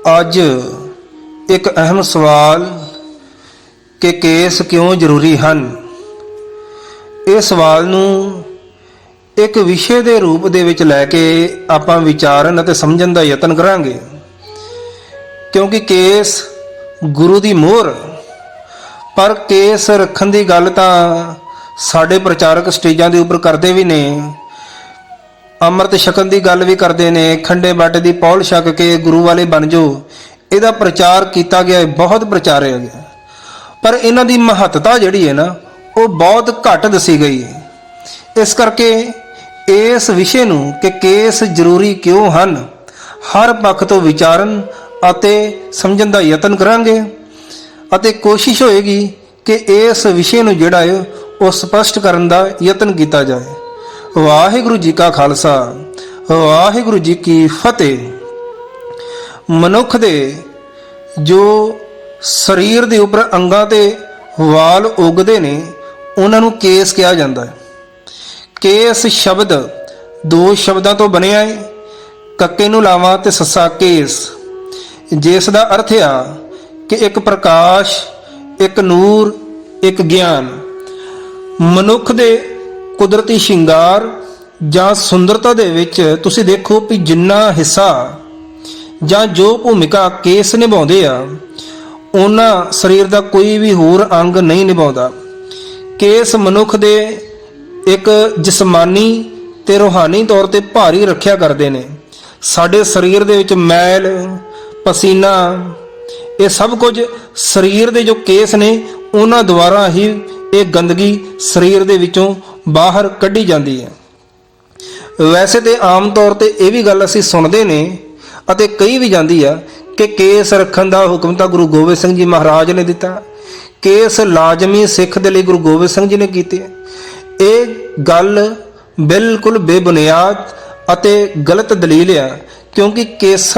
ਅੱਜ ਇੱਕ ਅਹਿਮ ਸਵਾਲ ਕਿ ਕੇਸ ਕਿਉਂ ਜ਼ਰੂਰੀ ਹਨ? ਇਹ ਸਵਾਲ ਨੂੰ ਇੱਕ ਵਿਸ਼ੇ ਦੇ ਰੂਪ ਦੇ ਵਿੱਚ ਲੈ ਕੇ ਆਪਾਂ ਵਿਚਾਰਨ ਅਤੇ ਸਮਝਣ ਦਾ ਯਤਨ ਕਰਾਂਗੇ। ਕਿਉਂਕਿ ਕੇਸ ਗੁਰੂ ਦੀ ਮੋਹਰ, ਪਰ ਕੇਸ ਰੱਖਣ ਦੀ ਗੱਲ ਤਾਂ ਸਾਡੇ ਪ੍ਰਚਾਰਕ ਸਟੇਜਾਂ ਦੇ ਉੱਪਰ ਕਰਦੇ ਵੀ ਨੇ। ਅੰਮ੍ਰਿਤ ਛਕਣ ਦੀ ਗੱਲ ਵੀ ਕਰਦੇ ਨੇ, ਖੰਡੇ ਬਾਟੇ ਦੀ ਪੌਲ ਛਕ ਕੇ ਗੁਰੂ ਵਾਲੇ ਬਣ ਜਾਓ। ਇਹਦਾ ਪ੍ਰਚਾਰ ਕੀਤਾ ਗਿਆ ਹੈ ਬਹੁਤ ਪ੍ਰਚਾਰਿਆ ਗਿਆ। ਪਰ ਇਹਨਾਂ ਦੀ ਮਹੱਤਤਾ ਜਿਹੜੀ ਹੈ ਨਾ, ਉਹ ਬਹੁਤ ਘੱਟ ਦੱਸੀ ਗਈ ਹੈ ਇਸ ਕਰਕੇ ਇਸ ਵਿਸ਼ੇ ਨੂੰ ਕਿ ਕੇਸ ਜ਼ਰੂਰੀ ਕਿਉਂ ਹਨ, ਹਰ ਪੱਖ ਤੋਂ ਵਿਚਾਰਨ ਅਤੇ ਸਮਝਣ ਦਾ ਯਤਨ ਕਰਾਂਗੇ। ਅਤੇ ਕੋਸ਼ਿਸ਼ ਹੋਏਗੀ ਕਿ ਇਸ ਵਿਸ਼ੇ ਨੂੰ ਜਿਹੜਾ ਹੈ ਉਹ ਸਪਸ਼ਟ ਕਰਨ ਦਾ ਯਤਨ ਕੀਤਾ ਜਾਏ। ਵਾਹਿਗੁਰੂ ਜੀ ਕਾ ਖਾਲਸਾ, ਵਾਹਿਗੁਰੂ ਜੀ ਕੀ ਫਤਿਹ। ਮਨੁੱਖ ਦੇ ਜੋ ਸਰੀਰ ਦੇ ਉੱਪਰ ਅੰਗਾਂ ਤੇ ਵਾਲ ਉਗਦੇ ਨੇ, ਉਹਨਾਂ ਨੂੰ ਕੇਸ ਕਿਹਾ ਜਾਂਦਾ ਹੈ। ਕੇਸ ਸ਼ਬਦ ਦੋ ਸ਼ਬਦਾਂ ਤੋਂ ਬਣਿਆ ਹੈ, ਕੱਕੇ ਨੂੰ ਲਾਵਾਂ ਤੇ ਸੱਸਾ ਕੇਸ। ਜਿਸ ਦਾ ਅਰਥ ਆ ਕਿ ਇੱਕ ਪ੍ਰਕਾਸ਼, ਇੱਕ ਨੂਰ, ਇੱਕ ਗਿਆਨ। ਮਨੁੱਖ ਦੇ ਕੁਦਰਤੀ ਸ਼ਿੰਗਾਰ ਜਾਂ ਸੁੰਦਰਤਾ ਦੇ ਵਿੱਚ ਤੁਸੀਂ ਦੇਖੋ ਕਿ ਜਿੰਨਾ ਹਿੱਸਾ ਜਾਂ ਜੋ ਭੂਮਿਕਾ ਕੇਸ ਨਿਭਾਉਂਦੇ ਆ, ਉਹਨਾਂ ਸਰੀਰ ਦਾ ਕੋਈ ਵੀ ਹੋਰ ਅੰਗ ਨਹੀਂ ਨਿਭਾਉਂਦਾ। ਕੇਸ ਮਨੁੱਖ ਦੇ ਇੱਕ ਜਿਸਮਾਨੀ ਤੇ ਰੂਹਾਨੀ ਤੌਰ ਤੇ ਭਾਰੀ ਰੱਖਿਆ ਕਰਦੇ ਨੇ। ਸਾਡੇ ਸਰੀਰ ਦੇ ਵਿੱਚ ਮੈਲ, ਪਸੀਨਾ, ਇਹ ਸਭ ਕੁਝ ਸਰੀਰ ਦੇ ਜੋ ਕੇਸ ਨੇ, ਉਹਨਾਂ ਦੁਆਰਾ ਹੀ ਇਹ ਗੰਦਗੀ ਸਰੀਰ ਦੇ ਵਿੱਚੋਂ ਬਾਹਰ ਕੱਢੀ ਜਾਂਦੀ ਹੈ। ਵੈਸੇ ਤੇ ਆਮ ਤੌਰ ਤੇ ਇਹ ਵੀ ਗੱਲ ਅਸੀਂ ਸੁਣਦੇ ਨੇ ਅਤੇ ਕਹੀ ਵੀ ਜਾਂਦੀ ਆ ਕਿ ਕੇਸ ਰੱਖਣ ਦਾ ਹੁਕਮ ਤਾਂ ਗੁਰੂ ਗੋਬਿੰਦ ਸਿੰਘ ਜੀ ਮਹਾਰਾਜ ਨੇ ਦਿੱਤਾ। ਕੇਸ ਲਾਜ਼ਮੀ ਸਿੱਖ ਦੇ ਲਈ ਗੁਰੂ ਗੋਬਿੰਦ ਸਿੰਘ ਜੀ ਨੇ ਕੀਤੇ। ਇਹ ਗੱਲ ਬਿਲਕੁਲ ਬੇਬੁਨਿਆਦ ਅਤੇ ਗਲਤ ਦਲੀਲ ਆ, ਕਿਉਂਕਿ ਕੇਸ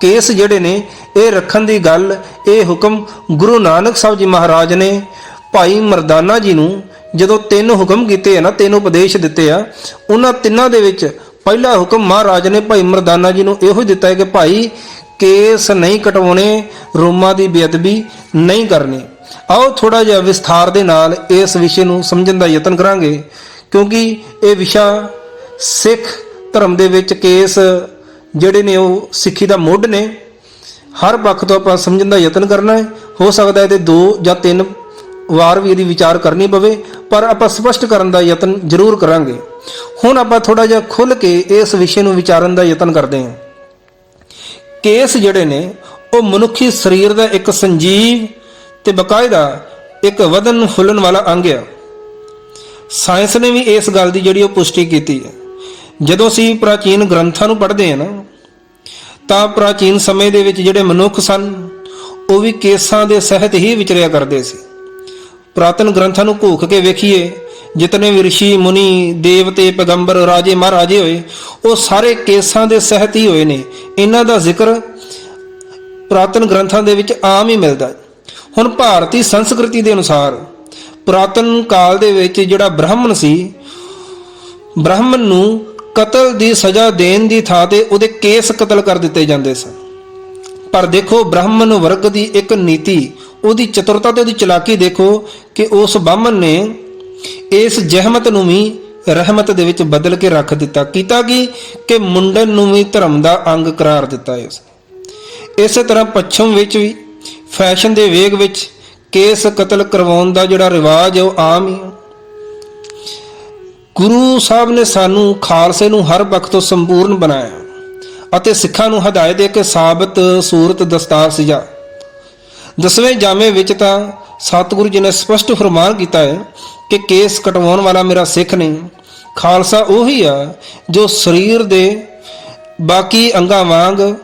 ਕੇਸ ਜਿਹੜੇ ਨੇ ਇਹ ਰੱਖਣ ਦੀ ਗੱਲ, ਇਹ ਹੁਕਮ ਗੁਰੂ ਨਾਨਕ ਸਾਹਿਬ ਜੀ ਮਹਾਰਾਜ ਨੇ ਭਾਈ ਮਰਦਾਨਾ ਜੀ ਨੂੰ ਜਦੋਂ ਤਿੰਨ ਹੁਕਮ ਕੀਤੇ ਆ ਨਾ, ਤਿੰਨ ਉਪਦੇਸ਼ ਦਿੱਤੇ ਆ, ਉਹਨਾਂ ਤਿੰਨਾਂ ਦੇ ਵਿੱਚ ਪਹਿਲਾ ਹੁਕਮ ਮਹਾਰਾਜ ਨੇ ਭਾਈ ਮਰਦਾਨਾ ਜੀ ਨੂੰ ਇਹੋ ਹੀ ਦਿੱਤਾ ਹੈ ਕਿ ਭਾਈ ਕੇਸ ਨਹੀਂ ਕਟਵਾਉਣੇ, ਰੋਮਾਂ ਦੀ ਬੇਅਦਬੀ ਨਹੀਂ ਕਰਨੀ। ਆਓ ਥੋੜਾ ਜਿਹਾ ਵਿਸਥਾਰ ਦੇ ਨਾਲ ਇਸ ਵਿਸ਼ੇ ਨੂੰ ਸਮਝਣ ਦਾ ਯਤਨ ਕਰਾਂਗੇ, ਕਿਉਂਕਿ ਇਹ ਵਿਸ਼ਾ ਸਿੱਖ ਧਰਮ ਦੇ ਵਿੱਚ ਕੇਸ ਜਿਹੜੇ ਨੇ ਉਹ ਸਿੱਖੀ ਦਾ ਮੁੱਢ ਨੇ। ਹਰ ਪੱਖ ਤੋਂ ਆਪਾਂ ਸਮਝਣ ਦਾ ਯਤਨ ਕਰਨਾ ਹੈ। ਹੋ ਸਕਦਾ ਇਹਦੇ ਦੋ ਜਾਂ ਤਿੰਨ ਵਾਰ ਵੀ ਇਹਦੀ ਵਿਚਾਰ ਕਰਨੀ ਪਵੇ, ਪਰ ਆਪਾਂ ਸਪਸ਼ਟ ਕਰਨ ਦਾ ਯਤਨ ਜ਼ਰੂਰ ਕਰਾਂਗੇ। ਹੁਣ ਆਪਾਂ ਥੋੜਾ ਜਿਹਾ ਖੁੱਲ ਕੇ ਇਸ ਵਿਸ਼ੇ ਨੂੰ ਵਿਚਾਰਨ ਦਾ ਯਤਨ ਕਰਦੇ ਹਾਂ। ਕੇਸ ਜਿਹੜੇ ਨੇ, ਉਹ ਮਨੁੱਖੀ ਸਰੀਰ ਦਾ ਇੱਕ ਸੰਜੀਵ ਤੇ ਬਕਾਇਦਾ ਇੱਕ ਵਧਨ ਫੁੱਲਣ ਵਾਲਾ ਅੰਗ ਆ। ਸਾਇੰਸ ਨੇ ਵੀ ਇਸ ਗੱਲ ਦੀ ਜਿਹੜੀ ਉਹ ਪੁਸ਼ਟੀ ਕੀਤੀ ਹੈ। ਜਦੋਂ ਅਸੀਂ ਪ੍ਰਾਚੀਨ ਗ੍ਰੰਥਾਂ ਨੂੰ ਪੜ੍ਹਦੇ ਹਾਂ ਨਾ, ਤਾਂ ਪ੍ਰਾਚੀਨ ਸਮੇਂ ਦੇ ਵਿੱਚ ਜਿਹੜੇ ਮਨੁੱਖ ਸਨ, ਉਹ ਵੀ ਕੇਸਾਂ ਦੇ ਸਹਿਤ ਹੀ ਵਿਚਰਿਆ ਕਰਦੇ ਸੀ। ਪ੍ਰਾਤਨ ਗ੍ਰੰਥਾਂ ਨੂੰ ਘੋਖ ਕੇ ਵੇਖੀਏ, ਜਿਤਨੇ ਵੀ ઋષਿ ਮੁਨੀ ਦੇਵਤੇ ਪੈਗੰਬਰ, ਰਾਜੇ, ਮਹਾਰਾਜੇ ਹੋਏ, ਉਹ ਸਾਰੇ ਕੇਸਾਂ ਦੇ ਸਹਿਤ ਹੀ ਹੋਏ ਨੇ। ਇਹਨਾਂ ਦਾ ਜ਼ਿਕਰ ਪ੍ਰਾਤਨ ਗ੍ਰੰਥਾਂ ਦੇ ਵਿੱਚ ਆਮ ਹੀ ਮਿਲਦਾ ਹੁਣ ਭਾਰਤੀ ਸੰਸਕ੍ਰਿਤੀ ਦੇ ਅਨੁਸਾਰ, ਪੁਰਾਤਨ ਕਾਲ ਦੇ ਵਿੱਚ ਜਿਹੜਾ ਬ੍ਰਾਹਮਣ ਸੀ, ਬ੍ਰਾਹਮਣ ਨੂੰ ਕਤਲ ਦੀ ਸਜ਼ਾ ਦੇਣ ਦੀ ਥਾਂ ਤੇ ਉਹਦੇ ਕੇਸ ਕਤਲ ਕਰ ਦਿੱਤੇ ਜਾਂਦੇ ਸਨ। ਪਰ ਦੇਖੋ, ਬ੍ਰਾਹਮਣ ਵਰਗ ਦੀ ਇੱਕ ਨੀਤੀ ਉਹਦੀ ਚਤੁਰਤਾ ਤੇ ਉਹਦੀ ਚਲਾਕੀ ਦੇਖੋ ਕਿ ਉਸ ਬਾਹਮਣ ਨੇ ਇਸ ਜਹਿਮਤ ਨੂੰ ਵੀ ਰਹਿਮਤ ਦੇ ਵਿੱਚ ਬਦਲ ਕੇ ਰੱਖ ਦਿੱਤਾ। ਕੀਤਾ ਕੀ? ਕਿ ਮੁੰਡਨ ਨੂੰ ਵੀ ਧਰਮ ਦਾ ਅੰਗ ਕਰਾਰ ਦਿੱਤਾ ਇਸ ਇਸੇ ਤਰ੍ਹਾਂ ਪੱਛਮ ਵਿੱਚ ਵੀ, ਫੈਸ਼ਨ ਦੇ ਵੇਗ ਵਿੱਚ ਕੇਸ ਕਤਲ ਕਰਵਾਉਣ ਦਾ ਜਿਹੜਾ ਰਿਵਾਜ ਹੈ, ਉਹ ਆਮ ਹੀ ਹੈ। ਗੁਰੂ ਸਾਹਿਬ ਨੇ ਸਾਨੂੰ ਖਾਲਸੇ ਨੂੰ ਹਰ ਪੱਖ ਤੋਂ ਸੰਪੂਰਨ ਬਣਾਇਆ ਅਤੇ ਸਿੱਖਾਂ ਨੂੰ ਹਦਾਇਤ ਦੇ ਕੇ ਸਾਬਤ ਸੂਰਤ ਦਸਤਾਰ ਸਜਾ। ਦਸਵੇਂ ਜਾਮੇ ਵਿੱਚ ਤਾਂ ਸਤਿਗੁਰੂ ਜੀ ਨੇ ਸਪਸ਼ਟ ਫਰਮਾਨ ਕੀਤਾ ਹੈ ਕਿ ਕੇਸ ਕਟਵਾਉਣ ਵਾਲਾ ਮੇਰਾ ਸਿੱਖ ਨਹੀਂ। ਖਾਲਸਾ ਉਹੀ ਆ ਜੋ ਸਰੀਰ ਦੇ ਬਾਕੀ ਅੰਗਾਂ ਵਾਂਗ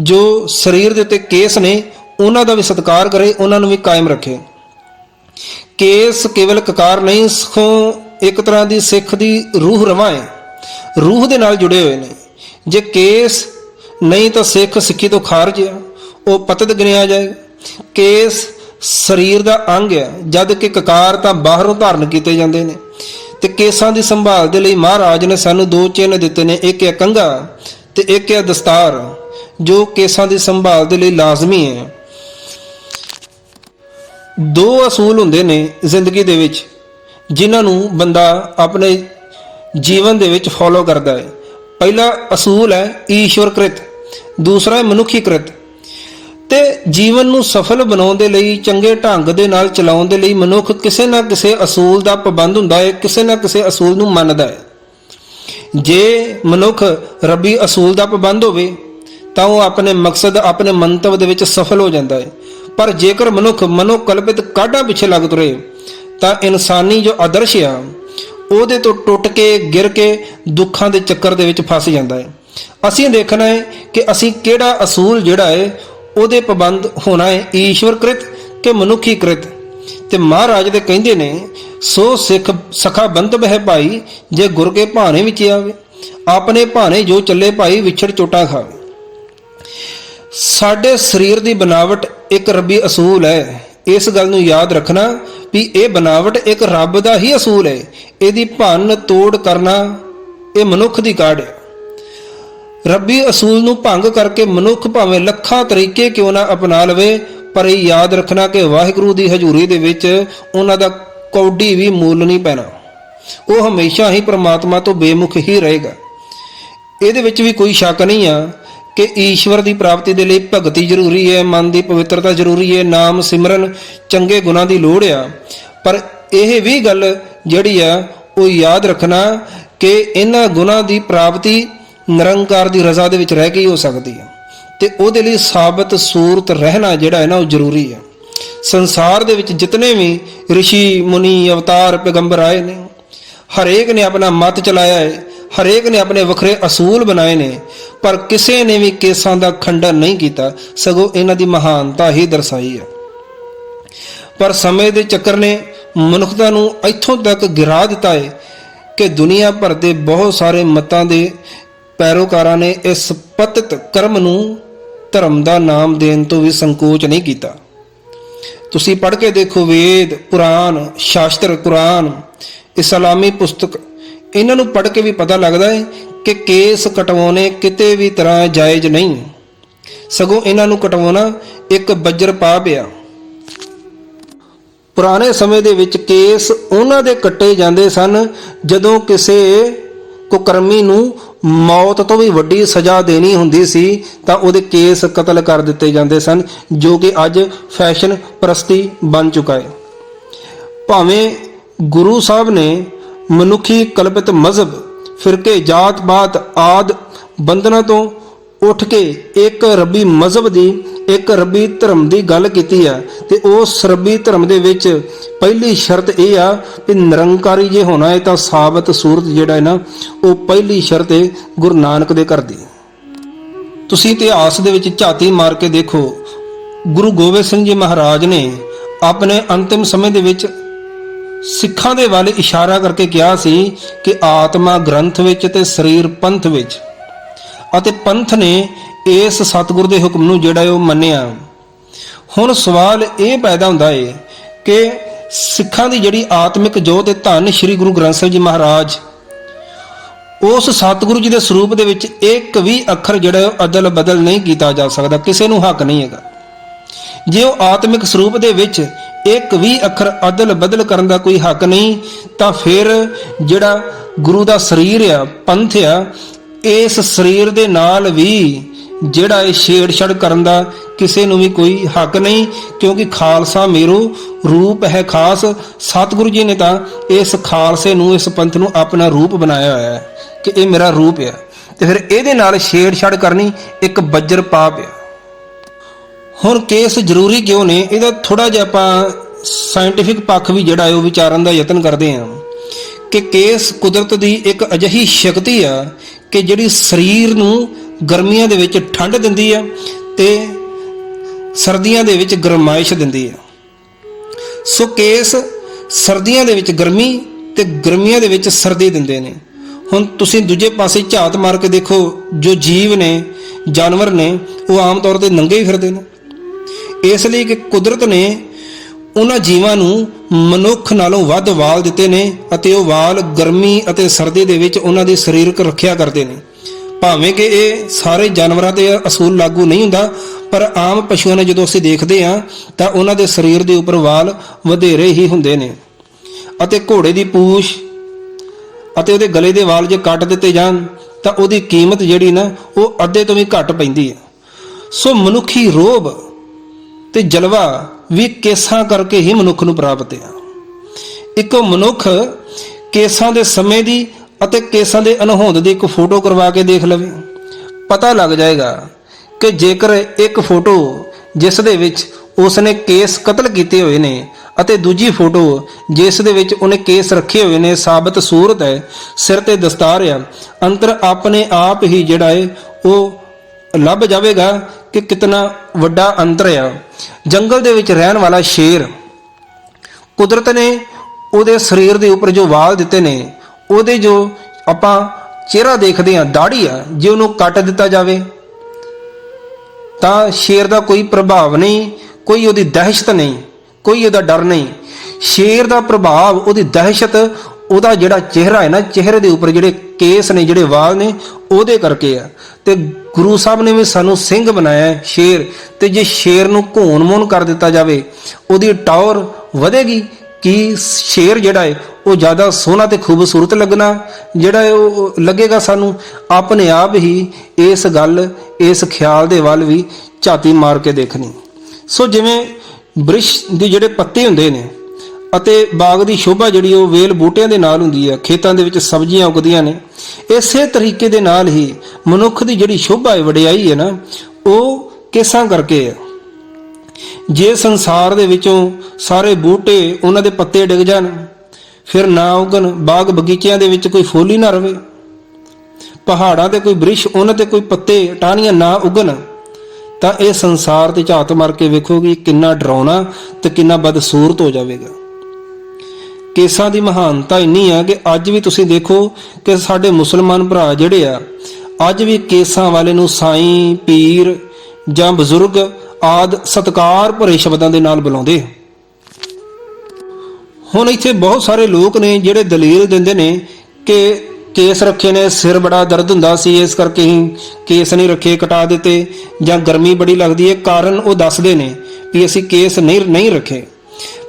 ਜੋ ਸਰੀਰ ਦੇ ਉੱਤੇ ਕੇਸ ਨੇ, ਉਹਨਾਂ ਦਾ ਵੀ ਸਤਿਕਾਰ ਕਰੇ, ਉਹਨਾਂ ਨੂੰ ਵੀ ਕਾਇਮ ਰੱਖੇ। ਕੇਸ ਕੇਵਲ ਕਕਾਰ ਨਹੀਂ ਸਗੋਂ ਇੱਕ ਤਰ੍ਹਾਂ ਦੀ ਸਿੱਖ ਦੀ ਰੂਹ ਰਵਾਂ ਹੈ। ਰੂਹ ਦੇ ਨਾਲ ਜੁੜੇ ਹੋਏ ਨੇ। ਜੇ ਕੇਸ ਨਹੀਂ ਤਾਂ ਸਿੱਖ ਸਿੱਖੀ ਤੋਂ ਖਾਰਜ ਆ, ਉਹ ਪਤਿਤ ਗਿਣਿਆ ਜਾਏਗਾ। ਕੇਸ ਸਰੀਰ ਦਾ ਅੰਗ ਹੈ, ਜਦ ਕਿ ਕਕਾਰ ਤਾਂ ਬਾਹਰੋਂ ਧਾਰਨ ਕੀਤੇ ਜਾਂਦੇ ਨੇ। ਤੇ ਕੇਸਾਂ ਦੀ ਸੰਭਾਲ ਦੇ ਲਈ ਮਹਾਰਾਜ ਨੇ ਸਾਨੂੰ ਦੋ ਚਿੰਨ੍ਹ ਦਿੱਤੇ ਨੇ, ਇੱਕ ਹੈ ਕੰਘਾ ਤੇ ਇੱਕ ਹੈ ਦਸਤਾਰ, ਜੋ ਕੇਸਾਂ ਦੀ ਸੰਭਾਲ ਦੇ ਲਈ ਲਾਜ਼ਮੀ ਹੈ। ਦੋ ਅਸੂਲ ਹੁੰਦੇ ਨੇ ਜ਼ਿੰਦਗੀ ਦੇ ਵਿੱਚ, ਜਿਨ੍ਹਾਂ ਨੂੰ ਬੰਦਾ ਆਪਣੇ ਜੀਵਨ ਦੇ ਵਿੱਚ ਫੋਲੋ ਕਰਦਾ ਹੈ। ਪਹਿਲਾ ਅਸੂਲ ਹੈ ਈਸ਼ਵਰਕ੍ਰਿਤ, ਦੂਸਰਾ ਹੈ ਮਨੁੱਖੀਕ੍ਰਿਤ। ਤੇ ਜੀਵਨ ਨੂੰ ਸਫਲ ਬਣਾਉਣ ਦੇ ਲਈ, ਚੰਗੇ ਢੰਗ ਦੇ ਨਾਲ ਚਲਾਉਣ ਦੇ ਲਈ ਮਨੁੱਖ ਕਿਸੇ ਨਾ ਕਿਸੇ ਅਸੂਲ ਦਾ ਪਾਬੰਦ ਹੁੰਦਾ ਹੈ, ਕਿਸੇ ਨਾ ਕਿਸੇ ਅਸੂਲ ਨੂੰ ਮੰਨਦਾ ਹੈ। ਜੇ ਮਨੁੱਖ ਰੱਬੀ ਅਸੂਲ ਦਾ ਪਾਬੰਦ ਹੋਵੇ, ਤਾਂ ਉਹ ਆਪਣੇ ਮਕਸਦ, ਆਪਣੇ ਮੰਤਵ ਦੇ ਵਿੱਚ ਸਫਲ ਹੋ ਜਾਂਦਾ ਹੈ। ਪਰ ਜੇਕਰ ਮਨੁੱਖ ਮਨੋਕਲਪਿਤ ਕਾਢਾਂ ਪਿੱਛੇ ਲੱਗ ਤੁਰੇ, ਤਾਂ ਇਨਸਾਨੀ ਜੋ ਆਦਰਸ਼ ਆ, ਉਹਦੇ ਤੋਂ ਟੁੱਟ ਕੇ, ਗਿਰ ਕੇ ਦੁੱਖਾਂ ਦੇ ਚੱਕਰ ਦੇ ਵਿੱਚ ਫਸ ਜਾਂਦਾ ਹੈ। ਅਸੀਂ ਦੇਖਣਾ ਹੈ ਕਿ ਅਸੀਂ ਕਿਹੜਾ ਅਸੂਲ ਜਿਹੜਾ ਹੈ ਉਹਦੇ ਪਾਬੰਦ ਹੋਣਾ ਹੈ ਈਸ਼ਵਰਕ੍ਰਿਤ ਕਿ ਮਨੁੱਖੀਕ੍ਰਿਤ ਤੇ ਮਹਾਰਾਜ ਦੇ ਕਹਿੰਦੇ ਨੇ, ਸੋ ਸਿੱਖ ਸਖਾ ਬੰਤਬ ਹੈ ਭਾਈ, ਜੇ ਗੁਰ ਕੇ ਭਾਣੇ ਵਿੱਚ ਆਵੇ, ਆਪਣੇ ਭਾਣੇ ਜੋ ਚੱਲੇ ਭਾਈ ਵਿਛੜ ਚੋਟਾ ਖਾਵੇ। ਸਾਡੇ ਸਰੀਰ ਦੀ ਬਨਾਵਟ ਇੱਕ ਰੱਬੀ ਅਸੂਲ ਹੈ। ਇਸ ਗੱਲ ਨੂੰ ਯਾਦ ਰੱਖਣਾ ਵੀ ਇਹ ਬਨਾਵਟ ਇੱਕ ਰੱਬ ਦਾ ਹੀ ਅਸੂਲ ਹੈ। ਇਹਦੀ ਭੰਨ ਤੋੜ ਕਰਨਾ ਇਹ ਮਨੁੱਖ ਦੀ ਕਾਢ ਹੈ। ਰੱਬੀ ਅਸੂਲ ਨੂੰ ਭੰਗ ਕਰਕੇ ਮਨੁੱਖ ਭਾਵੇਂ ਲੱਖਾਂ ਤਰੀਕੇ ਕਿਉਂ ਨਾ ਅਪਣਾ ਲਵੇ, ਪਰ ਇਹ ਯਾਦ ਰੱਖਣਾ ਕਿ ਵਾਹਿਗੁਰੂ ਦੀ ਹਜ਼ੂਰੀ ਦੇ ਵਿੱਚ ਉਹਨਾਂ ਦਾ ਕੌਡੀ ਵੀ ਮੁੱਲ ਨਹੀਂ ਪੈਣਾ। ਉਹ ਹਮੇਸ਼ਾ ਹੀ ਪ੍ਰਮਾਤਮਾ ਤੋਂ ਬੇਮੁਖ ਹੀ ਰਹੇਗਾ। ਇਹਦੇ ਵਿੱਚ ਵੀ ਕੋਈ ਸ਼ੱਕ ਨਹੀਂ ਆ ਕਿ ਈਸ਼ਵਰ ਦੀ ਪ੍ਰਾਪਤੀ ਦੇ ਲਈ ਭਗਤੀ ਜ਼ਰੂਰੀ ਹੈ, ਮਨ ਦੀ ਪਵਿੱਤਰਤਾ ਜ਼ਰੂਰੀ ਹੈ, ਨਾਮ ਸਿਮਰਨ ਚੰਗੇ ਗੁਣਾਂ ਦੀ ਲੋੜ ਆ। ਪਰ ਇਹ ਵੀ ਗੱਲ ਜਿਹੜੀ ਆ, ਉਹ ਯਾਦ ਰੱਖਣਾ ਕਿ ਇਹਨਾਂ ਗੁਣਾਂ ਦੀ ਪ੍ਰਾਪਤੀ ਨਿਰੰਕਾਰ ਦੀ ਰਜ਼ਾ ਦੇ ਵਿੱਚ ਰਹਿ ਕੇ ਹੀ ਹੋ ਸਕਦੀ ਹੈ। ਤੇ ਉਹਦੇ ਲਈ ਸਾਬਤ ਸੂਰਤ ਰਹਿਣਾ ਜਿਹੜਾ ਹੈ ਨਾ ਉਹ ਜ਼ਰੂਰੀ ਹੈ। ਸੰਸਾਰ ਦੇ ਵਿੱਚ ਜਿਤਨੇ ਵੀ ઋષਿ ਮੁਨੀ, ਅਵਤਾਰ, ਪੈਗੰਬਰ ਆਏ ਨੇ, ਹਰੇਕ ਨੇ ਆਪਣਾ ਮਤ ਚਲਾਇਆ ਹੈ, ਹਰੇਕ ਨੇ ਆਪਣੇ ਵੱਖਰੇ ਅਸੂਲ ਬਣਾਏ ਨੇ, ਪਰ ਕਿਸੇ ਨੇ ਵੀ ਕੇਸਾਂ ਦਾ ਖੰਡਨ ਨਹੀਂ ਕੀਤਾ, ਸਗੋਂ ਇਹਨਾਂ ਦੀ ਮਹਾਨਤਾ ਹੀ ਦਰਸਾਈ ਹੈ। ਪਰ ਸਮੇਂ ਦੇ ਚੱਕਰ ਨੇ ਮਨੁੱਖਤਾ ਨੂੰ ਇੱਥੋਂ ਤੱਕ ਗਿਰਾ ਦਿੱਤਾ ਹੈ ਕਿ ਦੁਨੀਆ ਭਰ ਦੇ ਬਹੁਤ ਸਾਰੇ ਮਤਾਂ ਦੇ ਪੈਰੋਕਾਰਾਂ ਨੇ ਇਸ ਪਤਿਤ ਕਰਮ ਨੂੰ ਧਰਮ ਦਾ ਨਾਮ ਦੇਣ ਤੋਂ ਵੀ ਸੰਕੋਚ ਨਹੀਂ ਕੀਤਾ। ਤੁਸੀਂ ਪੜ੍ਹ ਕੇ ਦੇਖੋ ਵੇਦ, ਪੁਰਾਣ, ਸ਼ਾਸਤਰ, ਕੁਰਾਨ, ਇਸਲਾਮੀ ਪੁਸਤਕ, ਇਹਨਾਂ ਨੂੰ ਪੜ੍ਹ ਕੇ ਵੀ ਪਤਾ ਲੱਗਦਾ ਹੈ ਕਿ ਕੇਸ ਕਟਵਾਉਣੇ ਕਿਤੇ ਵੀ ਤਰ੍ਹਾਂ ਜਾਇਜ਼ ਨਹੀਂ। ਸਗੋਂ ਇਹਨਾਂ ਨੂੰ ਕਟਵਾਉਣਾ ਇੱਕ ਬੱਜਰ ਪਾਪ ਆ। ਪੁਰਾਣੇ ਸਮੇਂ ਦੇ ਵਿੱਚ ਕੇਸ ਉਹਨਾਂ ਦੇ ਕੱਟੇ ਜਾਂਦੇ ਸਨ ਜਦੋਂ ਕਿਸੇ ਕੁਕਰਮੀ ਨੂੰ ਮੌਤ ਤੋਂ ਵੀ ਵੱਡੀ ਸਜ਼ਾ ਦੇਣੀ ਹੁੰਦੀ ਸੀ, ਤਾਂ ਉਹਦੇ ਕੇਸ ਕਤਲ ਕਰ ਦਿੱਤੇ ਜਾਂਦੇ ਸਨ, ਜੋ ਕਿ ਅੱਜ ਫੈਸ਼ਨ ਪ੍ਰਸਤੀ ਬਣ ਚੁੱਕਾ ਹੈ। ਭਾਵੇਂ ਗੁਰੂ ਸਾਹਿਬ ਨੇ ਮਨੁੱਖੀ ਕਲਪਿਤ ਮਜ਼ਹਬ, ਫਿਰਕੇ ਜਾਤ-ਪਾਤ ਆਦ, ਬੰਧਨਾਂ ਤੋਂ ਉੱਠ ਕੇ ਇੱਕ ਰੱਬੀ ਮਜ਼ਹਬ ਦੀ ਇੱਕ ਰੱਬੀ ਧਰਮ ਦੀ ਗੱਲ ਕੀਤੀ ਆ ਤੇ ਉਸ ਰੱਬੀ ਧਰਮ ਦੇ ਵਿੱਚ ਪਹਿਲੀ ਸ਼ਰਤ ਇਹ ਆ ਕਿ ਨਿਰੰਕਾਰੀ ਜੇ ਹੋਣਾ ਹੈ ਤਾਂ ਸਾਬਤ ਸੂਰਤ ਜਿਹੜਾ ਹੈ ਨਾ, ਉਹ ਪਹਿਲੀ ਸ਼ਰਤ ਹੈ ਗੁਰੂ ਨਾਨਕ ਦੇ ਘਰ ਦੀ। ਤੁਸੀਂ ਇਤਿਹਾਸ ਦੇ ਵਿੱਚ ਝਾਤੀ ਮਾਰ ਕੇ ਦੇਖੋ, ਗੁਰੂ ਗੋਬਿੰਦ ਸਿੰਘ ਜੀ ਮਹਾਰਾਜ ਨੇ ਆਪਣੇ ਅੰਤਿਮ ਸਮੇਂ ਦੇ ਵਿੱਚ ਸਿੱਖਾਂ ਦੇ ਵੱਲ ਇਸ਼ਾਰਾ ਕਰਕੇ ਕਿਹਾ ਸੀ ਕਿ ਆਤਮਾ ਗ੍ਰੰਥ ਵਿੱਚ ਤੇ ਸਰੀਰ ਪੰਥ ਵਿੱਚ। ਅਤੇ ਪੰਥ ਨੇ ਇਸ ਸਤਿਗੁਰ ਦੇ ਹੁਕਮ ਨੂੰ ਜਿਹੜਾ ਉਹ ਮੰਨਿਆ। ਹੁਣ ਸਵਾਲ ਇਹ ਪੈਦਾ ਹੁੰਦਾ ਏ ਕਿ ਸਿੱਖਾਂ ਦੀ ਜਿਹੜੀ ਆਤਮਿਕ ਜੋਤ ਹੈ ਧੰਨ ਸ੍ਰੀ ਗੁਰੂ ਗ੍ਰੰਥ ਸਾਹਿਬ ਜੀ ਮਹਾਰਾਜ, ਉਸ ਸਤਿਗੁਰੂ ਜੀ ਦੇ ਸਰੂਪ ਦੇ ਵਿੱਚ ਇੱਕ ਵੀ ਅੱਖਰ ਜਿਹੜਾ ਉਹ ਅਦਲ ਬਦਲ ਨਹੀਂ ਕੀਤਾ ਜਾ ਸਕਦਾ, ਕਿਸੇ ਨੂੰ ਹੱਕ ਨਹੀਂ ਹੈਗਾ। ਜੇ ਉਹ ਆਤਮਿਕ ਸਰੂਪ ਦੇ ਵਿੱਚ ਇੱਕ ਵੀ ਅੱਖਰ ਅਦਲ ਬਦਲ ਕਰਨ ਦਾ ਕੋਈ ਹੱਕ ਨਹੀਂ, ਤਾਂ ਫਿਰ ਜਿਹੜਾ ਗੁਰੂ ਦਾ ਸਰੀਰ ਆ, ਪੰਥ ਆ, ਇਸ ਸਰੀਰ ਦੇ ਨਾਲ ਵੀ ਜਿਹੜਾ ਇਹ ਛੇੜਛਾੜ ਕਰਨ ਦਾ ਕਿਸੇ ਨੂੰ ਵੀ ਕੋਈ ਹੱਕ ਨਹੀਂ, ਕਿਉਂਕਿ ਖਾਲਸਾ ਮੇਰੋ ਰੂਪ ਹੈ ਖਾਸ। ਸਤਿਗੁਰੂ ਜੀ ਨੇ ਤਾਂ ਇਸ ਖਾਲਸੇ ਨੂੰ, ਇਸ ਪੰਥ ਨੂੰ ਆਪਣਾ ਰੂਪ ਬਣਾਇਆ ਹੋਇਆ ਹੈ ਕਿ ਇਹ ਮੇਰਾ ਰੂਪ ਹੈ। ਤੇ ਫਿਰ ਇਹਦੇ ਨਾਲ ਛੇੜਛਾੜ ਕਰਨੀ ਇੱਕ ਬੱਜਰ ਪਾਪ ਹੈ। ਹੁਣ ਕੇਸ ਜ਼ਰੂਰੀ ਕਿਉਂ ਨੇ? ਇਹਦਾ ਥੋੜਾ ਜਿਹਾ ਆਪਾਂ ਸਾਇੰਟਿਫਿਕ ਪੱਖ ਵੀ ਜਿਹੜਾ ਹੈ ਉਹ ਵਿਚਾਰਨ ਦਾ ਯਤਨ ਕਰਦੇ ਹਾਂ ਕਿ ਕੇਸ ਕੁਦਰਤ ਦੀ ਇੱਕ ਅਜਿਹੀ ਸ਼ਕਤੀ ਆ ਕਿ ਜਿਹੜੀ ਸਰੀਰ ਨੂੰ ਗਰਮੀਆਂ ਦੇ ਵਿੱਚ ਠੰਡ ਦਿੰਦੀ ਆ ਤੇ ਸਰਦੀਆਂ ਦੇ ਵਿੱਚ ਗਰਮਾਇਸ਼ ਦਿੰਦੀ ਆ। ਸੋ ਕੇਸ ਸਰਦੀਆਂ ਦੇ ਵਿੱਚ ਗਰਮੀ ਤੇ ਗਰਮੀਆਂ ਦੇ ਵਿੱਚ ਸਰਦੀ ਦਿੰਦੇ ਨੇ। ਹੁਣ ਤੁਸੀਂ ਦੂਜੇ ਪਾਸੇ ਝਾਤ ਮਾਰ ਕੇ ਦੇਖੋ, ਜੋ ਜੀਵ ਨੇ, ਜਾਨਵਰ ਨੇ, ਉਹ ਆਮ ਤੌਰ ਤੇ ਨੰਗੇ ਹੀ ਫਿਰਦੇ ਨੇ। ਇਸ ਲਈ ਕਿ ਕੁਦਰਤ ਨੇ ਉਹਨਾਂ ਜੀਵਾਂ ਨੂੰ ਮਨੁੱਖ ਨਾਲੋਂ ਵੱਧ ਵਾਲ ਦਿੱਤੇ ਨੇ ਅਤੇ ਉਹ ਵਾਲ ਗਰਮੀ ਅਤੇ ਸਰਦੀ ਦੇ ਵਿੱਚ ਉਹਨਾਂ ਦੀ ਸਰੀਰਕ ਰੱਖਿਆ ਕਰਦੇ ਨੇ। ਭਾਵੇਂ ਕਿ ਇਹ ਸਾਰੇ ਜਾਨਵਰਾਂ ਤੇ ਅਸੂਲ ਲਾਗੂ ਨਹੀਂ ਹੁੰਦਾ, ਪਰ ਆਮ ਪਸ਼ੂਆਂ ਨੇ ਜਦੋਂ ਅਸੀਂ ਦੇਖਦੇ ਹਾਂ, ਤਾਂ ਉਹਨਾਂ ਦੇ ਸਰੀਰ ਦੇ ਉੱਪਰ ਵਾਲ ਵਧੇਰੇ ਹੀ ਹੁੰਦੇ ਨੇ। ਅਤੇ ਘੋੜੇ ਦੀ ਪੂਛ ਅਤੇ ਉਹਦੇ ਗਲੇ ਦੇ ਵਾਲ ਜੇ ਕੱਟ ਦਿੱਤੇ ਜਾਣ, ਤਾਂ ਉਹਦੀ ਕੀਮਤ ਜਿਹੜੀ ਨਾ, ਉਹ ਅੱਧੇ ਤੋਂ ਵੀ ਘੱਟ ਪੈਂਦੀ ਹੈ। ਸੋ ਮਨੁੱਖੀ ਰੋਬ ਤੇ ਜਲਵਾ ਵੀ ਕੇਸਾਂ ਕਰਕੇ ਹੀ ਮਨੁੱਖ ਨੂੰ ਪ੍ਰਾਪਤ ਹੈ ਇੱਕੋ ਮਨੁੱਖ ਕੇਸਾਂ ਦੇ ਸਮੇਂ ਦੀ ਅਤੇ ਕੇਸਾਂ ਦੇ ਅਨਹੋਂਦ ਦੀ ਇੱਕ ਫੋਟੋ ਕਰਵਾ ਕੇ ਦੇਖ ਲਵੇ। ਪਤਾ ਲੱਗ ਜਾਏਗਾ ਕਿ ਜੇਕਰ ਇੱਕ ਫੋਟੋ ਜਿਸ ਦੇ ਵਿੱਚ ਉਸਨੇ ਕੇਸ ਕਤਲ ਕੀਤੇ ਹੋਏ ਨੇ ਅਤੇ ਦੂਜੀ ਫੋਟੋ ਜਿਸ ਦੇ ਵਿੱਚ ਉਹਨੇ ਕੇਸ ਰੱਖੇ ਹੋਏ ਨੇ ਸਾਬਤ ਸੂਰਤ ਹੈ, ਸਿਰ ਤੇ ਦਸਤਾਰ ਆ, ਅੰਤਰ ਆਪਣੇ ਆਪ ਹੀ ਜਿਹੜਾ ਹੈ ਉਹ ਲੱਭ ਜਾਵੇਗਾ ਕਿ ਕਿਤਨਾ ਵੱਡਾ ਅੰਤਰ ਆ। ਜੰਗਲ ਦੇ ਵਿੱਚ ਰਹਿਣ ਵਾਲਾ ਸ਼ੇਰ ਕੁਦਰਤ ਨੇ ਉਹਦੇ ਸਰੀਰ ਦੇ ਉੱਪਰ ਜੋ ਵਾਲ ਦਿੱਤੇ ਨੇ ਉਹਦੇ ਜੋ ਆਪਾਂ ਚਿਹਰਾ ਦੇਖਦੇ ਆ ਦਾੜੀ ਆ, ਜੇ ਉਹਨੂੰ ਕੱਟ ਦਿੱਤਾ ਜਾਵੇ, ਤਾਂ ਸ਼ੇਰ ਦਾ ਕੋਈ ਪ੍ਰਭਾਵ ਨਹੀਂ, ਕੋਈ ਉਹਦੀ ਦਹਿਸ਼ਤ ਨਹੀਂ, ਕੋਈ ਉਹਦਾ ਡਰ ਨਹੀਂ। ਸ਼ੇਰ ਦਾ ਪ੍ਰਭਾਵ, ਉਹਦੀ ਦਹਿਸ਼ਤ, ਉਹਦਾ ਜਿਹੜਾ ਚਿਹਰਾ ਹੈ ਨਾ, ਚਿਹਰੇ ਦੇ ਉੱਪਰ ਜਿਹੜੇ ਕੇਸ ਨੇ, ਜਿਹੜੇ ਵਾਲ ਨੇ, ਉਹਦੇ ਕਰਕੇ ਆ। ਤੇ ਗੁਰੂ ਸਾਹਿਬ ਨੇ ਵੀ ਸਾਨੂੰ ਸਿੰਘ ਬਣਾਇਆ ਸ਼ੇਰ, ਤੇ ਜੇ ਸ਼ੇਰ ਨੂੰ ਘੋਣ-ਮੋਣ ਕਰ ਦਿੱਤਾ ਜਾਵੇ, ਉਹਦੀ ਟੌਰ ਵਧੇਗੀ ਕਿ ਸ਼ੇਰ ਜਿਹੜਾ ਹੈ, ਉਹ ਜ਼ਿਆਦਾ ਸੋਹਣਾ ਤੇ ਖੂਬਸੂਰਤ ਲੱਗਣਾ, ਜਿਹੜਾ ਹੈ, ਉਹ ਲੱਗੇਗਾ ਸਾਨੂੰ ਆਪਣੇ ਆਪ ਹੀ ਇਸ ਗੱਲ, ਇਸ ਖਿਆਲ ਦੇ ਵੱਲ ਵੀ ਝਾਤੀ ਮਾਰ ਕੇ ਦੇਖਣੀ। ਸੋ ਜਿਵੇਂ ਬ੍ਰਿਸ਼ ਦੇ ਜਿਹੜੇ ਪੱਤੇ ਹੁੰਦੇ ਨੇ ਅਤੇ ਬਾਗ ਦੀ ਸ਼ੋਭਾ ਜਿਹੜੀ ਉਹ ਵੇਲ ਬੂਟਿਆਂ ਦੇ ਨਾਲ ਹੁੰਦੀ ਹੈ, ਖੇਤਾਂ ਦੇ ਵਿੱਚ ਸਬਜ਼ੀਆਂ ਉਗਦੀਆਂ ਨੇ, ਇਸੇ ਤਰੀਕੇ ਦੇ ਨਾਲ ਹੀ ਮਨੁੱਖ ਦੀ ਜਿਹੜੀ ਸ਼ੋਭਾ ਹੈ, ਵਡਿਆਈ ਹੈ ਨਾ, ਉਹ ਕਿਸਾਂ ਕਰਕੇ ਹੈ। ਜੇ ਸੰਸਾਰ ਦੇ ਵਿੱਚੋਂ ਸਾਰੇ ਬੂਟੇ ਉਹਨਾਂ ਦੇ ਪੱਤੇ ਡਿੱਗ ਜਾਣ, ਫਿਰ ਨਾ ਉਗਣ ਬਾਗ ਬਗੀਚਿਆਂ ਦੇ ਵਿੱਚ ਕੋਈ ਫੁੱਲ ਹੀ ਨਾ ਰਵੇ। ਪਹਾੜਾਂ ਤੇ ਕੋਈ ਬ੍ਰਿਸ਼, ਉਹਨਾਂ ਤੇ ਕੋਈ ਪੱਤੇ ਟਾਹਣੀਆਂ ਨਾ ਉਗਣ, ਤਾਂ ਇਹ ਸੰਸਾਰ ਤੇ ਝਾਤ ਮਾਰ ਕੇ ਵੇਖੋਗੇ ਕਿੰਨਾ ਡਰਾਉਣਾ ਤੇ ਕਿੰਨਾ ਬਦਸੂਰਤ ਹੋ ਜਾਵੇਗਾ। ਕੇਸਾਂ ਦੀ ਮਹਾਨਤਾ ਇੰਨੀ ਆ ਕਿ ਅੱਜ ਵੀ ਤੁਸੀਂ ਦੇਖੋ ਕਿ ਸਾਡੇ ਮੁਸਲਮਾਨ ਭਰਾ ਜਿਹੜੇ ਆ, ਅੱਜ ਵੀ ਕੇਸਾਂ ਵਾਲੇ ਨੂੰ ਸਾਈਂ, ਪੀਰ ਜਾਂ ਬਜ਼ੁਰਗ ਆਦ ਸਤਕਾਰ ਭਰੇ ਸ਼ਬਦਾਂ ਦੇ ਨਾਲ ਬੁਲਾਉਂਦੇ ਹੁਣ ਇੱਥੇ ਬਹੁਤ ਸਾਰੇ ਲੋਕ ਨੇ ਜਿਹੜੇ ਦਲੀਲ ਦਿੰਦੇ ਨੇ ਕਿ ਕੇਸ ਰੱਖੇ ਨੇ, ਸਿਰ ਬੜਾ ਦਰਦ ਹੁੰਦਾ ਸੀ, ਇਸ ਕਰਕੇ ਹੀ ਕੇਸ ਨਹੀਂ ਰੱਖੇ, ਕਟਾ ਦਿੱਤੇ, ਜਾਂ ਗਰਮੀ ਬੜੀ ਲੱਗਦੀ ਹੈ। ਕਾਰਨ ਉਹ ਦੱਸਦੇ ਨੇ ਵੀ ਅਸੀਂ ਕੇਸ ਨਹੀਂ ਨਹੀਂ ਰੱਖੇ।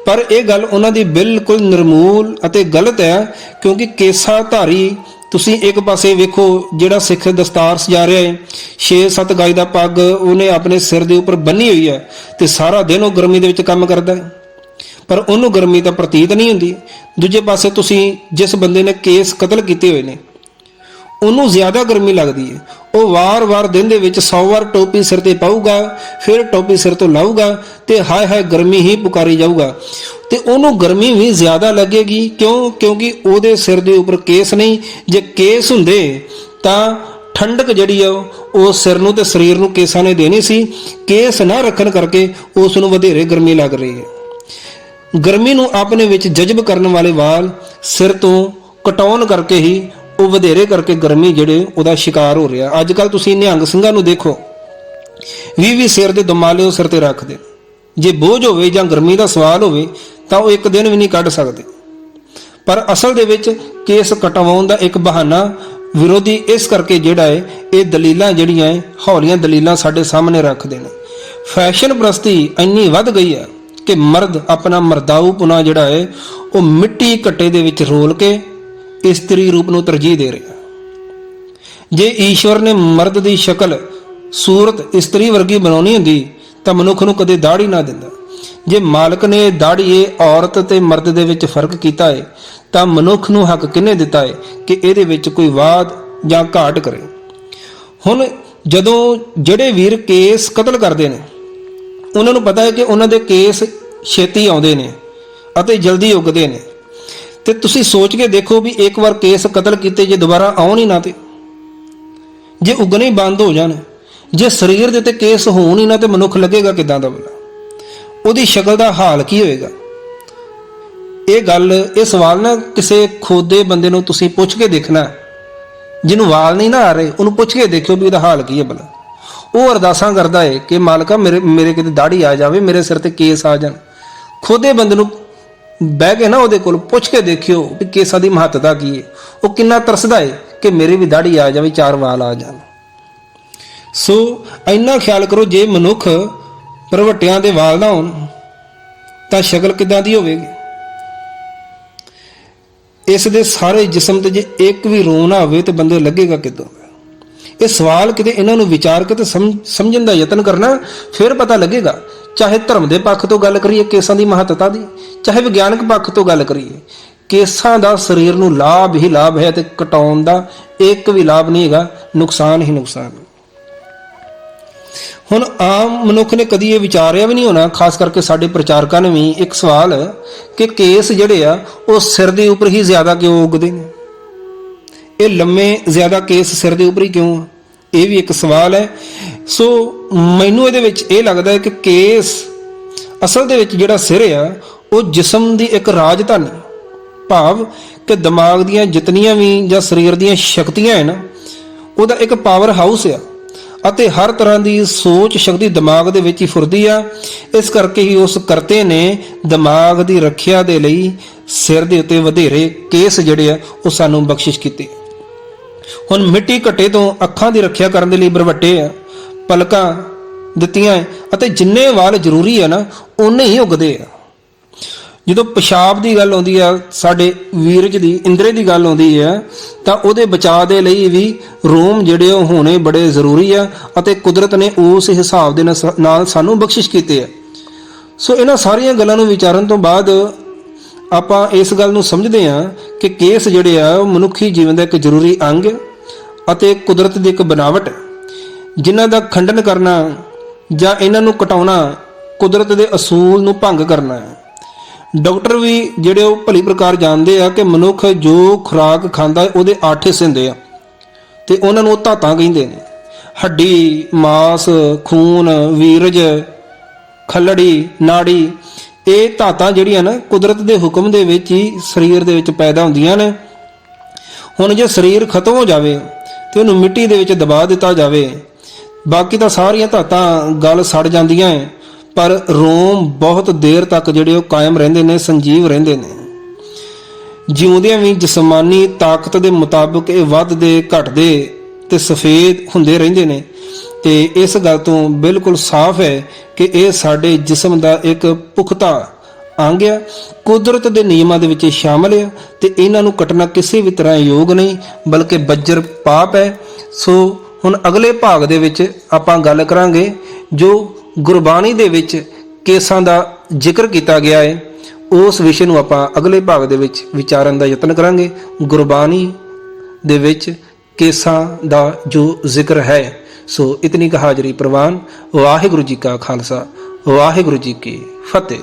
ਪਰ ਇਹ ਗੱਲ ਉਹਨਾਂ ਦੀ ਬਿਲਕੁਲ ਨਿਰਮੂਲ ਅਤੇ ਗਲਤ ਹੈ, ਕਿਉਂਕਿ ਕੇਸਾ ਧਾਰੀ ਤੁਸੀਂ ਇੱਕ ਪਾਸੇ ਵੇਖੋ ਜਿਹੜਾ ਸਿੱਖ ਦਸਤਾਰ ਸਜਾ ਰਿਹਾ ਹੈ 6-7 ਗਾਈ ਦਾ ਪੱਗ ਉਹਨੇ ਆਪਣੇ ਸਿਰ ਦੇ ਉੱਪਰ ਬੰਨੀ ਹੋਈ ਹੈ ਤੇ ਸਾਰਾ ਦਿਨ ਉਹ ਗਰਮੀ ਦੇ ਵਿੱਚ ਕੰਮ ਕਰਦਾ ਹੈ। ਪਰ ਉਹਨੂੰ ਗਰਮੀ ਤਾਂ ਪ੍ਰਤੀਤ ਨਹੀਂ ਹੁੰਦੀ। ਦੂਜੇ ਪਾਸੇ ਤੁਸੀਂ ਜਿਸ ਬੰਦੇ ਨੇ ਕੇਸ ਕਤਲ ਕੀਤੇ ਹੋਏ ਨੇ ਉਹਨੂੰ ਜ਼ਿਆਦਾ ਗਰਮੀ ਲੱਗਦੀ ਹੈ ਉਹ ਵਾਰ-ਵਾਰ ਦਿਨ ਦੇ ਵਿੱਚ 100 ਵਾਰ ਟੋਪੀ ਸਿਰ ਤੇ ਪਾਊਗਾ, ਫਿਰ ਟੋਪੀ ਸਿਰ ਤੋਂ ਲਾਊਗਾ ਤੇ ਹਾਏ ਹਾਏ ਗਰਮੀ ਹੀ ਪੁਕਾਰੀ ਜਾਊਗਾ। ਤੇ ਉਹਨੂੰ ਗਰਮੀ ਵੀ ਜ਼ਿਆਦਾ ਲੱਗੇਗੀ। ਕਿਉਂ? ਕਿਉਂਕਿ ਉਹਦੇ ਸਿਰ ਦੇ ਉੱਪਰ ਕੇਸ ਨਹੀਂ। ਜੇ ਕੇਸ ਹੁੰਦੇ ਤਾਂ ਠੰਡਕ ਜਿਹੜੀ ਆ, ਉਹ ਸਿਰ ਨੂੰ ਤੇ ਸਰੀਰ ਨੂੰ ਕੇਸਾਂ ਨੇ ਦੇਣੀ ਸੀ। ਕੇਸ ਨਾ ਰੱਖਣ ਕਰਕੇ ਉਸ ਨੂੰ ਵਧੇਰੇ ਗਰਮੀ ਲੱਗ ਰਹੀ ਹੈ ਗਰਮੀ ਨੂੰ ਆਪਣੇ ਵਿੱਚ ਜਜ਼ਬ ਕਰਨ ਵਾਲੇ ਵਾਲ ਸਿਰ ਤੋਂ ਕਟਾਉਣ ਕਰਕੇ ਹੀ ਉਹ ਵਧੇਰੇ ਕਰਕੇ ਗਰਮੀ ਜਿਹੜੇ ਉਹਦਾ ਸ਼ਿਕਾਰ ਹੋ ਰਿਹਾ। ਅੱਜ ਕੱਲ ਤੁਸੀਂ ਨਿਹੰਗ ਸਿੰਘਾਂ ਨੂੰ ਦੇਖੋ। ਵੀ ਵੀ ਸਿਰ ਦੇ ਦਮਾਲੇ ਉਹ ਸਿਰ ਤੇ ਰੱਖਦੇ। ਜੇ ਬੋਝ ਹੋਵੇ ਜਾਂ ਗਰਮੀ ਦਾ ਸਵਾਲ ਹੋਵੇ, ਤਾਂ ਉਹ ਇੱਕ ਦਿਨ ਵੀ ਨਹੀਂ ਕੱਢ ਸਕਦੇ। ਪਰ ਅਸਲ ਦੇ ਵਿੱਚ ਕੇਸ ਕਟਵਾਉਣ ਦਾ ਇੱਕ ਬਹਾਨਾ ਵਿਰੋਧੀ ਇਸ ਕਰਕੇ ਜਿਹੜਾ ਹੈ, ਇਹ ਦਲੀਲਾਂ ਜਿਹੜੀਆਂ ਹੈ, ਹੌਲੀਆਂ ਦਲੀਲਾਂ ਸਾਡੇ ਸਾਹਮਣੇ ਰੱਖਦੇ ਨੇ। ਫੈਸ਼ਨ ਪ੍ਰਸਤੀ ਇੰਨੀ ਵੱਧ ਗਈ ਹੈ ਕਿ ਮਰਦ ਆਪਣਾ ਮਰਦਾਊ ਪੁਨਾ ਜਿਹੜਾ ਹੈ, ਉਹ ਮਿੱਟੀ ਘੱਟੇ ਦੇ ਵਿੱਚ ਰੋਲ ਕੇ ਇਸਤਰੀ ਰੂਪ ਨੂੰ ਤਰਜੀਹ ਦੇ ਰਿਹਾ। ਜੇ ਈਸ਼ਵਰ ਨੇ ਮਰਦ ਦੀ ਸ਼ਕਲ, ਸੂਰਤ ਇਸਤਰੀ ਵਰਗੀ ਬਣਾਉਣੀ ਹੁੰਦੀ, ਤਾਂ ਮਨੁੱਖ ਨੂੰ ਕਦੇ ਦਾੜੀ ਨਾ ਦਿੰਦਾ। ਜੇ ਮਾਲਕ ਨੇ ਦਾੜੀਏ ਔਰਤ ਤੇ ਮਰਦ ਦੇ ਵਿੱਚ ਫ਼ਰਕ ਕੀਤਾ ਹੈ ਤਾਂ ਮਨੁੱਖ ਨੂੰ ਹੱਕ ਕਿਹਨੇ ਦਿੱਤਾ ਹੈ ਕਿ ਇਹਦੇ ਵਿੱਚ ਕੋਈ ਵਾਦ ਜਾਂ ਘਾਟ ਕਰੇ? ਹੁਣ ਜਦੋਂ ਜਿਹੜੇ ਵੀਰ ਕੇਸ ਕਤਲ ਕਰਦੇ ਨੇ, ਉਹਨਾਂ ਨੂੰ ਪਤਾ ਹੈ ਕਿ ਉਹਨਾਂ ਦੇ ਕੇਸ ਛੇਤੀ ਆਉਂਦੇ ਨੇ ਅਤੇ ਜਲਦੀ ਉੱਗਦੇ ਨੇ। ਤੇ ਤੁਸੀਂ ਸੋਚ ਕੇ ਦੇਖੋ ਵੀ ਇੱਕ ਵਾਰ ਕੇਸ ਕਤਲ ਕੀਤੇ ਜੇ ਦੁਬਾਰਾ ਆਉਣ ਹੀ ਨਾ ਤੇ। ਜੇ ਉਗਣੇ ਬੰਦ ਹੋ ਜਾਣ, ਜੇ ਸਰੀਰ ਦੇ ਤੇ ਕੇਸ ਹੋਣ ਹੀ ਨਾ ਤੇ ਮਨੁੱਖ ਲੱਗੇਗਾ ਕਿਦਾਂ ਦਾ ਬਲਾ ਉਹਦੀ ਸ਼ਕਲ ਦਾ ਹਾਲ ਕੀ ਹੋਏਗਾ? ਇਹ ਗੱਲ, ਇਹ ਸਵਾਲ ਨਾ ਕਿਸੇ ਖੋਦੇ ਬੰਦੇ ਨੂੰ ਤੁਸੀਂ ਪੁੱਛ ਕੇ ਦੇਖਣਾ। ਜਿਹਨੂੰ ਵਾਲ ਨਹੀਂ ਨਾ ਆ ਰਹੇ, ਉਹਨੂੰ ਪੁੱਛ ਕੇ ਦੇਖਿਓ ਵੀ ਉਹਦਾ ਹਾਲ ਕੀ ਹੈ ਭਲਾ। ਉਹ ਅਰਦਾਸਾਂ ਕਰਦਾ ਹੈ ਕਿ, ਮਾਲਕਾ, ਮੇਰੇ ਮੇਰੇ ਕਿਤੇ ਦਾੜੀ ਆ ਜਾਵੇ, ਮੇਰੇ ਸਿਰ ਤੇ ਕੇਸ ਆ ਜਾਣ। ਖੋਦੇ ਬੰਦੇ ਨੂੰ ਬਹਿ ਕੇ ਨਾ ਉਹਦੇ ਕੋਲ ਪੁੱਛ ਕੇ ਦੇਖਿਓ ਵੀ ਕੇਸਾਂ ਦੀ ਮਹੱਤਤਾ ਕੀ ਹੈ ਉਹ ਕਿੰਨਾ ਤਰਸਦਾ ਹੈ ਕਿ ਮੇਰੇ ਵੀ ਦਾੜੀ ਆ ਜਾਵੇ, ਚਾਰ ਵਾਲ ਆ ਜਾਣ। ਸੋ ਇੰਨਾ ਖਿਆਲ ਕਰੋ ਜੇ ਮਨੁੱਖ ਪ੍ਰਵਟਿਆਂ ਦੇ ਵਾਲ ਨਾ ਹੋਣ, ਤਾਂ ਸ਼ਕਲ ਕਿਦਾਂ ਦੀ ਹੋਵੇਗੀ? ਇਸ ਦੇ ਸਾਰੇ ਜਿਸਮ ਤੇ ਜੇ ਇੱਕ ਵੀ ਰੋਮ ਨਾ ਹੋਵੇ ਤੇ ਬੰਦੇ ਲੱਗੇਗਾ ਕਿਦੋਂ? ਇਹ ਸਵਾਲ ਕਿਤੇ ਇਹਨਾਂ ਨੂੰ ਵਿਚਾਰ ਕੇ ਤੇ ਸਮਝ- ਸਮਝਣ ਦਾ ਯਤਨ ਕਰਨਾ, ਫਿਰ ਪਤਾ ਲੱਗੇਗਾ ਚਾਹੇ ਧਰਮ ਦੇ ਪੱਖ ਤੋਂ ਗੱਲ ਕਰੀਏ, ਕੇਸਾਂ ਦੀ ਮਹੱਤਤਾ ਦੀ, ਚਾਹੇ ਵਿਗਿਆਨਕ ਪੱਖ ਤੋਂ ਗੱਲ ਕਰੀਏ, ਕੇਸਾਂ ਦਾ ਸਰੀਰ ਨੂੰ ਲਾਭ ਹੀ ਲਾਭ ਹੈ ਤੇ ਕਟਾਉਣ ਦਾ ਇੱਕ ਵੀ ਲਾਭ ਨਹੀਂ ਹੈਗਾ, ਨੁਕਸਾਨ ਹੀ ਨੁਕਸਾਨ। ਹੁਣ ਆਮ ਮਨੁੱਖ ਨੇ ਕਦੀ ਇਹ ਵਿਚਾਰਿਆ ਵੀ ਨਹੀਂ ਹੋਣਾ, ਖਾਸ ਕਰਕੇ ਸਾਡੇ ਪ੍ਰਚਾਰਕਾਂ ਨੇ ਵੀ ਇੱਕ ਸਵਾਲ ਕਿ ਕੇਸ ਜਿਹੜੇ ਆ, ਉਹ ਸਿਰ ਦੇ ਉੱਪਰ ਹੀ ਜ਼ਿਆਦਾ ਕਿਉਂ ਉੱਗਦੇ ਨੇ? ਇਹ ਲੰਮੇ ਜ਼ਿਆਦਾ ਕੇਸ ਸਿਰ ਦੇ ਉੱਪਰ ਹੀ ਕਿਉਂ ਆ? ਇਹ ਵੀ ਇੱਕ ਸਵਾਲ ਹੈ। ਸੋ ਮੈਨੂੰ ਇਹਦੇ ਵਿੱਚ ਇਹ ਲੱਗਦਾ ਹੈ ਕਿ ਕੇਸ ਅਸਲ ਦੇ ਵਿੱਚ ਜਿਹੜਾ ਸਿਰ ਆ, ਉਹ ਜਿਸਮ ਦੀ ਇੱਕ ਰਾਜਧਾਨੀ ਭਾਵ ਕਿ ਦਿਮਾਗ ਦੀਆਂ ਜਿਤਨੀਆਂ ਵੀ ਜਾਂ ਸਰੀਰ ਦੀਆਂ ਸ਼ਕਤੀਆਂ ਹੈ ਨਾ ਉਹਦਾ ਇੱਕ ਪਾਵਰ ਹਾਊਸ ਆ ਅਤੇ ਹਰ ਤਰ੍ਹਾਂ ਦੀ ਸੋਚ ਸ਼ਕਤੀ ਦਿਮਾਗ ਦੇ ਵਿੱਚ ਹੀ ਫੁਰਦੀ ਆ। ਇਸ ਕਰਕੇ ਹੀ ਉਸ ਕਰਤੇ ਨੇ ਦਿਮਾਗ ਦੀ ਰੱਖਿਆ ਦੇ ਲਈ ਸਿਰ ਦੇ ਉੱਤੇ ਵਧੇਰੇ ਕੇਸ ਜਿਹੜੇ ਆ, ਉਹ ਸਾਨੂੰ ਬਖਸ਼ਿਸ਼ ਕੀਤੇ। ਹੁਣ ਮਿੱਟੀ ਘੱਟੇ ਤੋਂ ਅੱਖਾਂ ਦੀ ਰੱਖਿਆ ਕਰਨ ਦੇ ਲਈ ਬਰਵੱਟੇ ਆ, ਪਲਕਾਂ ਦਿੱਤੀਆਂ ਅਤੇ ਜਿੰਨੇ ਵਾਲ ਜ਼ਰੂਰੀ ਆ ਨਾ ਉਨੇ ਹੀ ਉਗਦੇ ਆ। ਜਦੋਂ ਪਿਸ਼ਾਬ ਦੀ ਗੱਲ ਆਉਂਦੀ ਆ, ਸਾਡੇ ਵੀਰਜ ਦੀ, ਇੰਦਰੇ ਦੀ ਗੱਲ ਆਉਂਦੀ ਆ, ਤਾਂ ਉਹਦੇ ਬਚਾਅ ਦੇ ਲਈ ਵੀ ਰੋਮ ਜਿਹੜੇ ਉਹ ਹੋਣੇ ਬੜੇ ਜ਼ਰੂਰੀ ਆ, ਅਤੇ ਕੁਦਰਤ ਨੇ ਉਸ ਹਿਸਾਬ ਦੇ ਨਾਲ ਸਾਨੂੰ ਬਖਸ਼ਿਸ਼ ਕੀਤੇ ਆ। ਸੋ ਇਹਨਾਂ ਸਾਰੀਆਂ ਗੱਲਾਂ ਨੂੰ ਵਿਚਾਰਨ ਤੋਂ ਬਾਅਦ ਆਪਾਂ ਇਸ ਗੱਲ ਨੂੰ ਸਮਝਦੇ ਹਾਂ ਕਿ ਕੇਸ ਜਿਹੜੇ ਆ, ਉਹ ਮਨੁੱਖੀ ਜੀਵਨ ਦਾ ਇੱਕ ਜ਼ਰੂਰੀ ਅੰਗ ਅਤੇ ਕੁਦਰਤ ਦੀ ਇੱਕ ਬਨਾਵਟ ਜਿਨ੍ਹਾਂ ਦਾ ਖੰਡਨ ਕਰਨਾ ਜਾਂ ਇਹਨਾਂ ਨੂੰ ਘਟਾਉਣਾ ਕੁਦਰਤ ਦੇ ਅਸੂਲ ਨੂੰ ਭੰਗ ਕਰਨਾ ਹੈ। ਡਾਕਟਰ ਵੀ ਜਿਹੜੇ ਉਹ ਭਲੀ ਪ੍ਰਕਾਰ ਜਾਣਦੇ ਆ ਕਿ ਮਨੁੱਖ ਜੋ ਖੁਰਾਕ ਖਾਂਦਾ ਉਹਦੇ ਅੱਠ ਹਿੱਸੇ ਹੁੰਦੇ ਆ ਤੇ ਉਹਨਾਂ ਨੂੰ ਧਾਤਾਂ ਕਹਿੰਦੇ ਨੇ। ਹੱਡੀ, ਮਾਸ, ਖੂਨ, ਵੀਰਜ, ਖੱਲੜੀ, ਨਾੜੀ ਇਹ ਧਾਤਾਂ ਜਿਹੜੀਆਂ ਨਾ ਕੁਦਰਤ ਦੇ ਹੁਕਮ ਦੇ ਵਿੱਚ ਹੀ ਸਰੀਰ ਦੇ ਵਿੱਚ ਪੈਦਾ ਹੁੰਦੀਆਂ ਨੇ। ਹੁਣ ਜੇ ਸਰੀਰ ਖਤਮ ਹੋ ਜਾਵੇ ਤੇ ਉਹਨੂੰ ਮਿੱਟੀ ਦੇ ਵਿੱਚ ਦਬਾ ਦਿੱਤਾ ਜਾਵੇ, ਬਾਕੀ ਤਾਂ ਸਾਰੀਆਂ ਧਾਤਾਂ ਗਲ ਸੜ ਜਾਂਦੀਆਂ ਹੈ ਪਰ ਰੋਮ ਬਹੁਤ ਦੇਰ ਤੱਕ ਜਿਹੜੇ ਉਹ ਕਾਇਮ ਰਹਿੰਦੇ ਨੇ, ਸੰਜੀਵ ਰਹਿੰਦੇ ਨੇ। ਜਿਉਂਦਿਆਂ ਵੀ ਜਿਸਮਾਨੀ ਤਾਕਤ ਦੇ ਮੁਤਾਬਕ ਇਹ ਵੱਧਦੇ, ਘਟਦੇ ਤੇ ਸਫੇਦ ਹੁੰਦੇ ਰਹਿੰਦੇ ਨੇ। ਤੇ ਇਸ ਗੱਲ ਤੋਂ ਬਿਲਕੁਲ ਸਾਫ਼ ਹੈ ਕਿ ਇਹ ਸਾਡੇ ਜਿਸਮ ਦਾ ਇੱਕ ਪੁਖਤਾ ਅੰਗ ਆ। ਕੁਦਰਤ ਦੇ ਨਿਯਮਾਂ ਦੇ ਵਿੱਚ ਇਹ ਸ਼ਾਮਲ ਆ ਤੇ ਇਹਨਾਂ ਨੂੰ ਕੱਟਣਾ ਕਿਸੇ ਵੀ ਤਰ੍ਹਾਂ ਯੋਗ ਨਹੀਂ, ਬਲਕਿ ਬੱਜਰ ਪਾਪ ਹੈ। ਸੋ ਹੁਣ ਅਗਲੇ ਭਾਗ ਦੇ ਵਿੱਚ ਆਪਾਂ ਗੱਲ ਕਰਾਂਗੇ ਜੋ ਗੁਰਬਾਣੀ ਦੇ ਵਿੱਚ ਕੇਸਾਂ ਦਾ ਜ਼ਿਕਰ ਕੀਤਾ ਗਿਆ ਹੈ। ਉਸ ਵਿਸ਼ੇ ਨੂੰ ਆਪਾਂ ਅਗਲੇ ਭਾਗ ਦੇ ਵਿੱਚ ਵਿਚਾਰਨ ਦਾ ਯਤਨ ਕਰਾਂਗੇ। ਗੁਰਬਾਣੀ ਦੇ ਵਿੱਚ ਕੇਸਾਂ ਦਾ ਜੋ ਜ਼ਿਕਰ ਹੈ। ਸੋ ਇਤਨੀ ਕ ਹਾਜ਼ਰੀ ਪ੍ਰਵਾਨ ਵਾਹਿਗੁਰੂ ਜੀ ਕਾ ਖਾਲਸਾ ਵਾਹਿਗੁਰੂ ਜੀ ਕੀ ਫਤਿਹ।